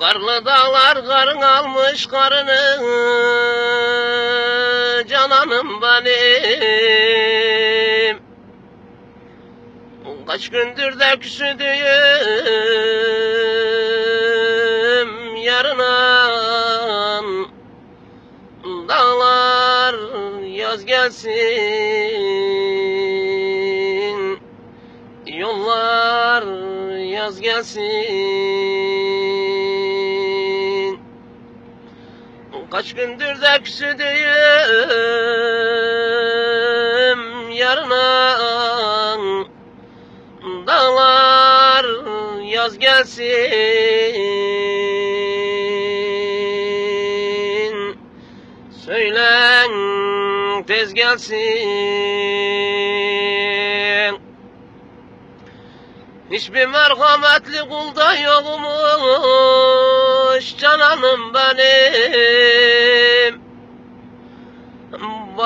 Karlı dağlar karın almış karını Cananım benim. Kaç gündür de küsüdüğüm yarınan Dağlar yaz gelsin Yollar yaz gelsin Kaç gündür de küsüdüğüm yarınan Dağlar yaz gelsin. Söylen tez gelsin. Hiçbir merhametli kulda yokmuş cananım benim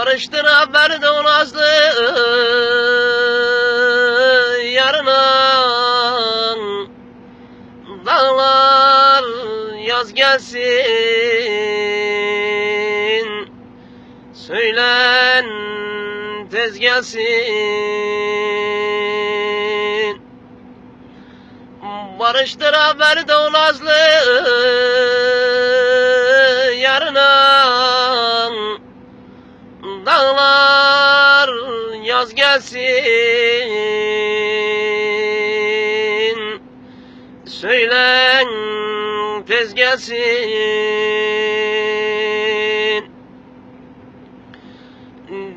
Barıştır haberi de o yarına Dağlar yaz gelsin. Söylen tez gelsin. Barıştır haberi de o yarına Dağlar yaz gelsin. Söylen tez gelsin.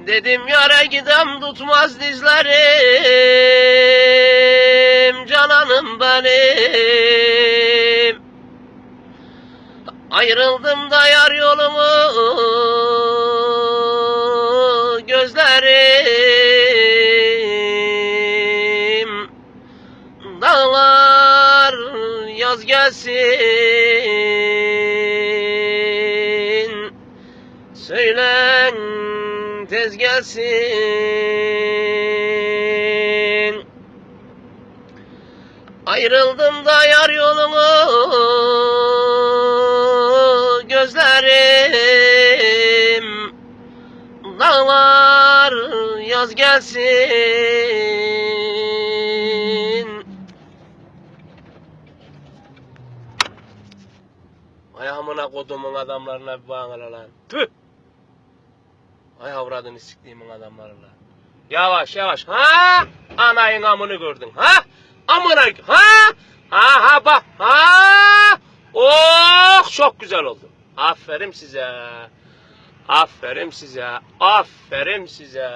Dedim yara gidem tutmaz dizlerim Cananım benim. Ayrıldım da yar yolumu gözlerim. Dağlar yaz gelsin. Söylen tez gelsin. Ayrıldım da yar yolumu yaz gelsin Ay amına kodumun adamlarına bir bağına lan. Tüh! Ay avradını siktiğimin adamları lan. Yavaş yavaş. Ha? Anayın amını gördün. Ha? Amına ha? Ha ha bak. Ha? Oh çok güzel oldu. Aferin size. Aferin size. Aferin size.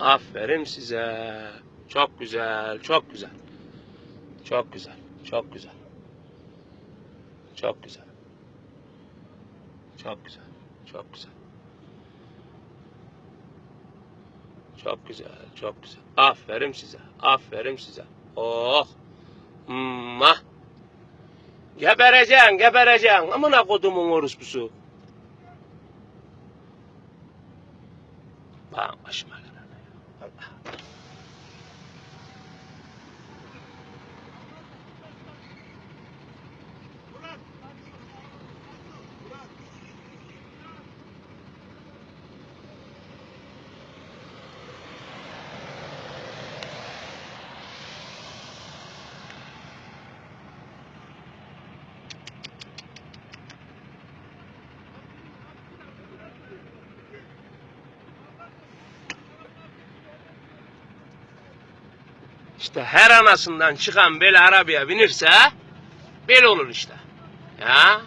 Aferin size. Çok güzel, çok güzel. Çok güzel, çok güzel. Çok güzel. Çok güzel, çok güzel. Çok güzel, çok güzel. Aferin size, aferin size. Oh, ma. Gebereceksin, gebereceksin. Amına kodumun orospusu. Bak başıma İşte her anasından çıkan böyle arabaya binirse böyle olur işte. Ya